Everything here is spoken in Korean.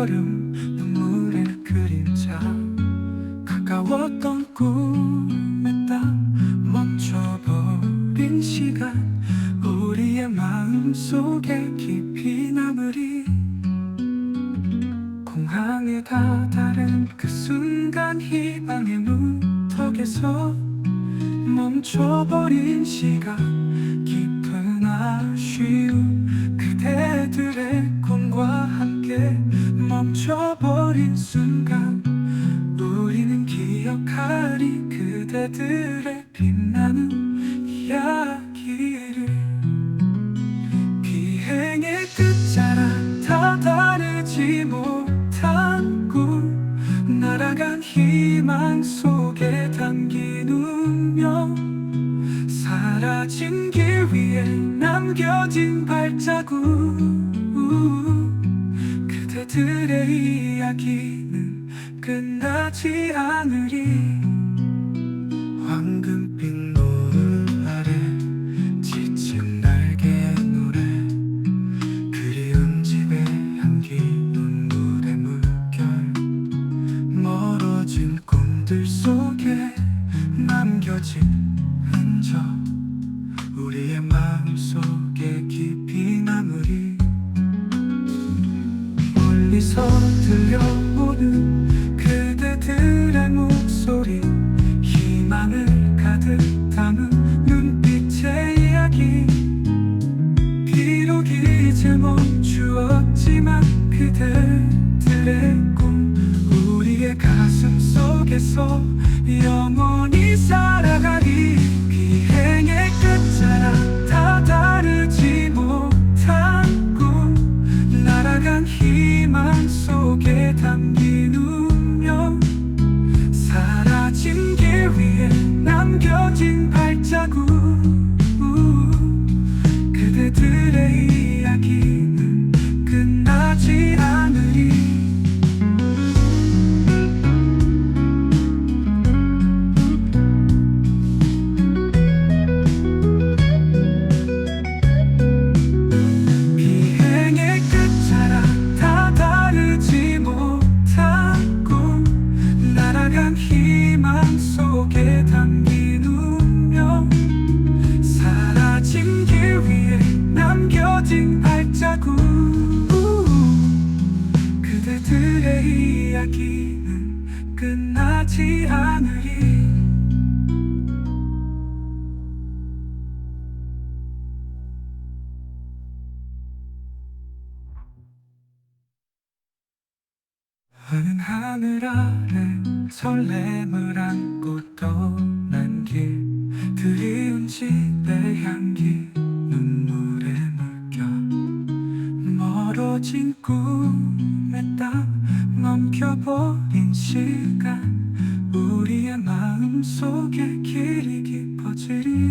발걸음 눈물의 그림자 가까웠던 꿈에 딱 멈춰버린 시간 우리의 마음 속에 깊이 남으리 공항에 다다른 그 순간 희망의 문턱에서 멈춰버린 시간 깊은 아쉬움 기억하리 그대들의 빛나는 이야기를 비행의 끝자락 다 다르지 못한 꿈 날아간 희망 속에 담긴 운명. 사라진 길 위에 남겨진 발자국. 그대들의 이야기는 끝나지 않으리. 황금빛 노을 아래 지친 날개의 노래. 그리운 집의 향기 눈물의 물결. 멀어진 꿈들 속에 남겨진 이제 멈추었지만 그대들의 꿈 우리의 가슴 속에서 영원히 살아가리 비행의 끝자락 다 다르지 못한 꿈. 날아간 희망 속에 담긴 운명. 사라진 길 위에 남겨진 발자국. 그대들 발자국 그대들의 이야기는 끝나지 않으리. 푸른 하늘 아래 설렘을 안고 떠난 길 그리운 집의 향기 무너진 꿈에 딱 넘겨버린 시간. 우리의 마음속에 길이 깊어지리.